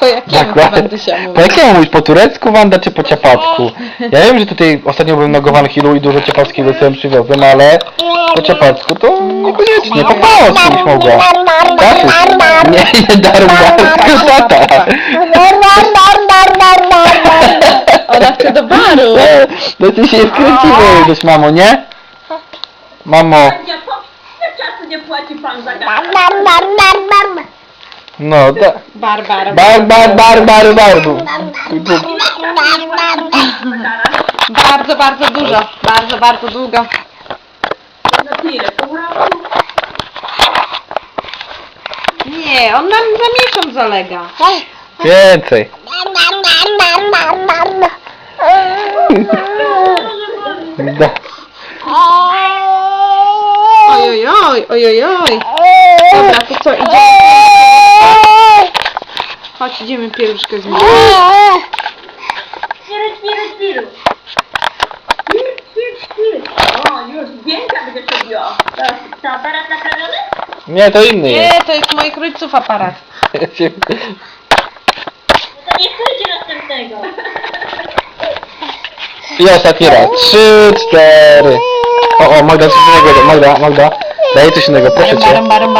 Po jakiemu Tak, Wandusia po mówi? jakiemu mówisz? Po turecku, Wanda, czy po ciapacku? Ja wiem, że tutaj ostatnio byłem na Gowan Hillu i dużo ciapackiego sobie przywiozłem, ale po ciapacku to niekoniecznie, po polsku byś mogła. Tatuś, nie, nie daru, daru, tata. Ona chce do baru. No ty się wkręciłeś, wiesz, mamo, nie? Mamo, Nie, płaci pan za gaz? no, da, Bar, bar, bar, bar, bar, bar, bar, bu- bu- Bardzo, bardzo dużo. Bardzo, bardzo długo. Za ile? Pół roku? Nie, on nam za miesiąc zalega. więcej. Da. Oj, oj, oj, oj. Dobra, to co, idziemy? Chodź, idziemy pieruszkę zmienić. Świru, świru, świru. Świr, świr, świr. O, już zdjęcia będziesz robiła. Teraz, To aparat naprawiony? Nie, to inny jest. Nie, to jest moich rodziców aparat. No to nie chcecie następnego. I ostatni raz. Trzy, cztery. O, o, Magda, coś innego, Magda, Magda. Daj, tu się tego, proszę cię. Barem.